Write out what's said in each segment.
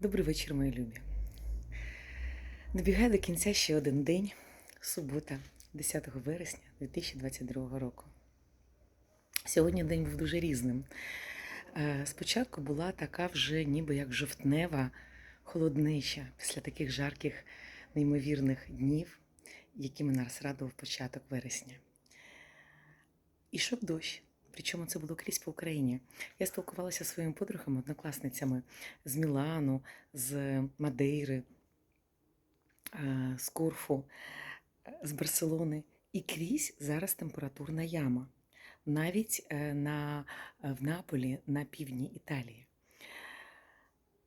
Добрий вечір, мої любі. Добігає до кінця ще один день, субота, 10 вересня 2022 року. Сьогодні день був дуже різним. Е, Спочатку була така вже ніби як жовтнева холоднеча після таких жарких, неймовірних днів, якими нас радував початок вересня. Ішов дощ. Причому це було крізь по Україні. Я спілкувалася зі своїми подругами, однокласницями з Мілану, з Мадейри, з Корфу, з Барселони. І крізь зараз температурна яма. Навіть е, на, е, в Наполі на півдні Італії.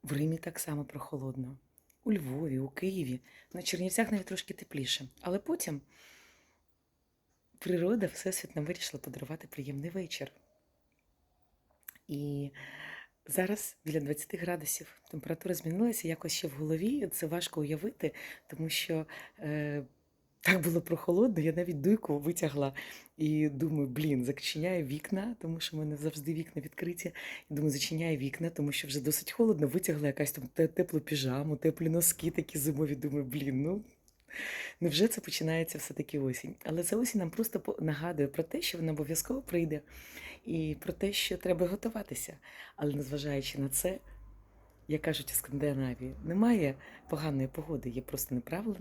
В Римі так само прохолодно. У Львові, у Києві, на Чернівцях навіть трошки тепліше. Але потім природа Всесвіт нам вирішила подарувати приємний вечір. І зараз біля 20 градусів температура змінилася якось ще в голові. Це важко уявити, тому що е, так було прохолодно, я навіть дуйку витягла і думаю, блін, зачиняю вікна, тому що в мене завжди вікна відкриті. І думаю, зачиняю вікна, тому що вже досить холодно, витягла якась там теплу піжаму, теплі носки такі зимові. Думаю, блін, ну Невже це починається все-таки осінь? Але ця осінь нам просто нагадує про те, що вона обов'язково прийде, і про те, що треба готуватися. Але незважаючи на це, як кажуть у Скандинавії, немає поганої погоди, є просто неправильно,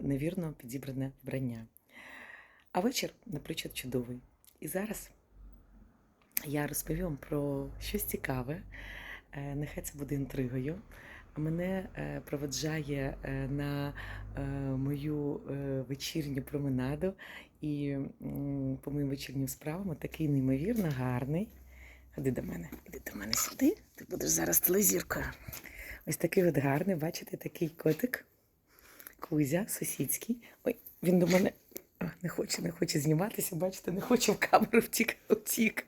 невірно підібране вбрання. А вечір, наприклад, чудовий. І зараз я розповім про щось цікаве. Е, Нехай це буде інтригою. Мене е, проведжає е, на е, вечірню променаду і по моїм вечірнім справам такий неймовірно гарний. Ходи до мене, іди до мене сюди. Ти будеш зараз телезіркою. Ось такий от гарний, бачите, такий котик. Кузя, сусідський. Ой, він до мене не хоче, не хоче зніматися, бачите, не хоче в камеру втік. втік.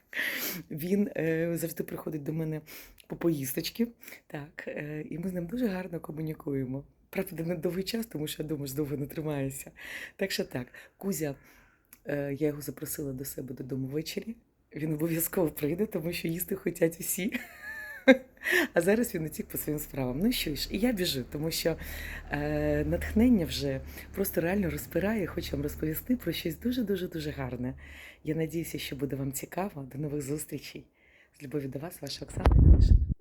Він е, завжди приходить до мене по поїздочки. Так, е, і ми з ним дуже гарно комунікуємо. Правда, не довгий час, тому що я думаю, що довго не тримається. Так що так, Кузя, е, я його запросила до себе додому ввечері. Він обов'язково прийде, тому що їсти хочуть усі. А зараз він утік по своїм справам. Ну що ж, і я біжу, тому що е, натхнення вже просто реально розпирає. Хочу вам розповісти про щось дуже-дуже дуже гарне. Я надіюся, що буде вам цікаво. До нових зустрічей. З любов'ю до вас, ваша Оксана Мішина.